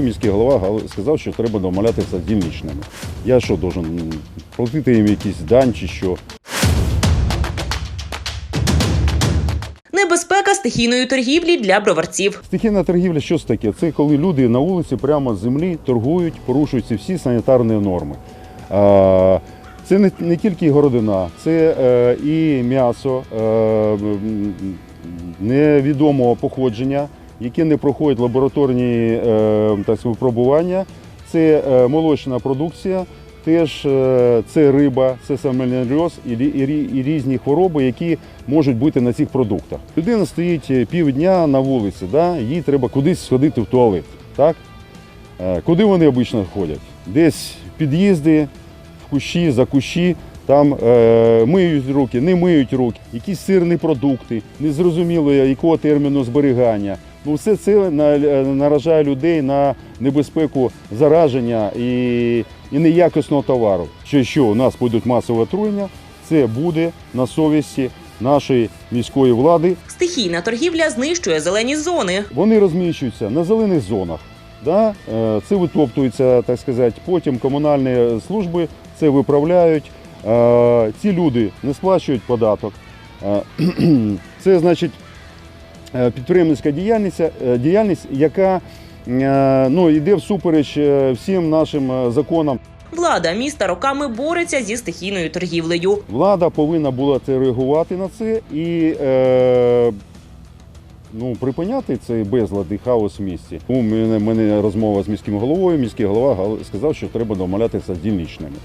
Міський голова сказав, що треба домовлятися з дільничними. Я що, должен платити їм якийсь дань чи що? Небезпека стихійної торгівлі для броварців. Стихійна торгівля що це таке? Це коли люди на вулиці прямо з землі торгують, порушуються всі санітарні норми. Це не, не тільки городина, це е, і м'ясо е, невідомого походження, яке не проходить лабораторні е, так випробування. Це е, молочна продукція, теж е, це риба, це сальмонельоз і, рі- і, і різні хвороби, які можуть бути на цих продуктах. Людина стоїть півдня на вулиці, да? їй треба кудись сходити в туалет. Так? Куди вони обично ходять? Десь під'їзди, в кущі, за кущі, там е, миють руки, не миють руки, якісь сирні продукти, незрозуміло якого терміну зберігання. Ну, все це е, наражає людей на небезпеку зараження і, і неякісного товару. Що, що у нас будуть масове отруєння, це буде на совісті нашої міської влади. Стихійна торгівля знищує зелені зони. Вони розміщуються на зелених зонах. Да? Е, Це витоптується, так сказати, потім комунальні служби це виправляють. Е, Ці люди не сплачують податок. Це значить підприємницька діяльність, е, діяльність яка е, ну, йде всупереч е, всім нашим е, законам. Влада міста роками бореться зі стихійною торгівлею. Влада повинна була реагувати на це і е, ну, припиняти цей безлад і хаос в місті. У мене, мене розмова з міським головою. Міський голова сказав, що треба домовлятися з дільничними.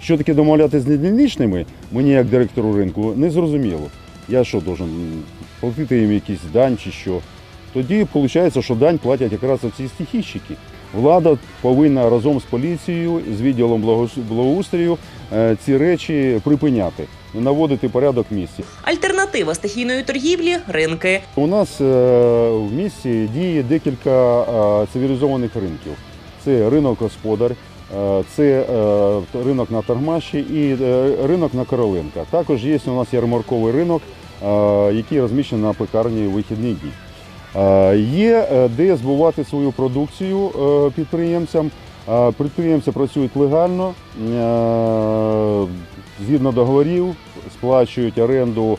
Що таке домовлятися з дільничними, мені як директору ринку не зрозуміло. Я що должен платити їм якийсь дань чи що. Тоді виходить, що дань платять якраз ці стихійщики. Влада повинна разом з поліцією, з відділом благоус- благоустрою е, ці речі припиняти, наводити порядок в місті. Альтернатива стихійної торгівлі ринки. У нас е, в місті діє декілька е, цивілізованих ринків. Це ринок Господар, це ринок на Тармаші і ринок на Короленка. Також є у нас ярмарковий ринок, який розміщений на пекарні вихідний дні. Є е, де збувати свою продукцію е, підприємцям. Підприємці працюють легально, е, згідно договорів, сплачують оренду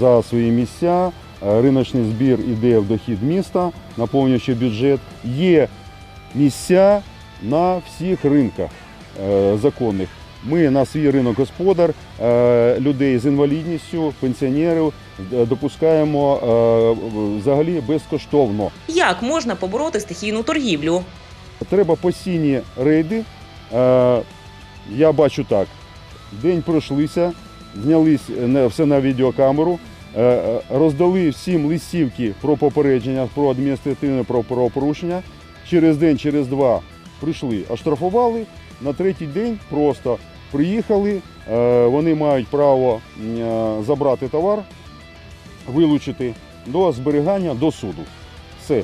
за свої місця. Риночний збір іде в дохід міста, наповнюючи бюджет. Є місця на всіх ринках законних. Ми на свій ринок господар е, людей з інвалідністю, пенсіонерів е, допускаємо е, взагалі безкоштовно. Як можна побороти стихійну торгівлю? Треба постійні рейди. Я бачу так. День пройшлися, знялись все на відеокамеру, роздали всім листівки про попередження про адміністративне про- правопорушення. Через день, через два прийшли, оштрафували. На третій день просто приїхали. е, Вони мають право е, забрати товар, вилучити до зберігання до суду. Все.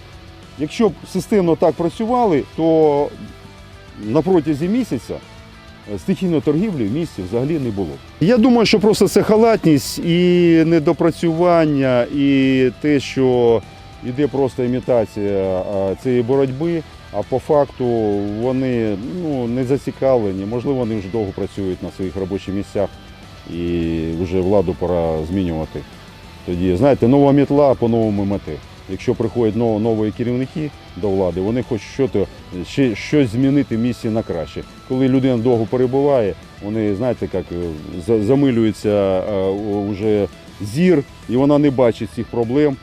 Якщо б системно так працювали, то на протязі місяця е, стихійної торгівлі в місті взагалі не було. Я думаю, що просто це халатність і недопрацювання, і те, що йде просто імітація цієї боротьби, а по факту вони ну, не зацікавлені. Можливо, вони вже довго працюють на своїх робочих місцях і вже владу пора змінювати. Тоді, знаєте, нова мітла по-новому мете. Якщо приходять нов- нові керівники до влади, вони хочуть ще щось змінити в місті на краще. Коли людина довго перебуває, вони, знаєте, як е, замилюється е, уже зір, і вона не бачить цих проблем.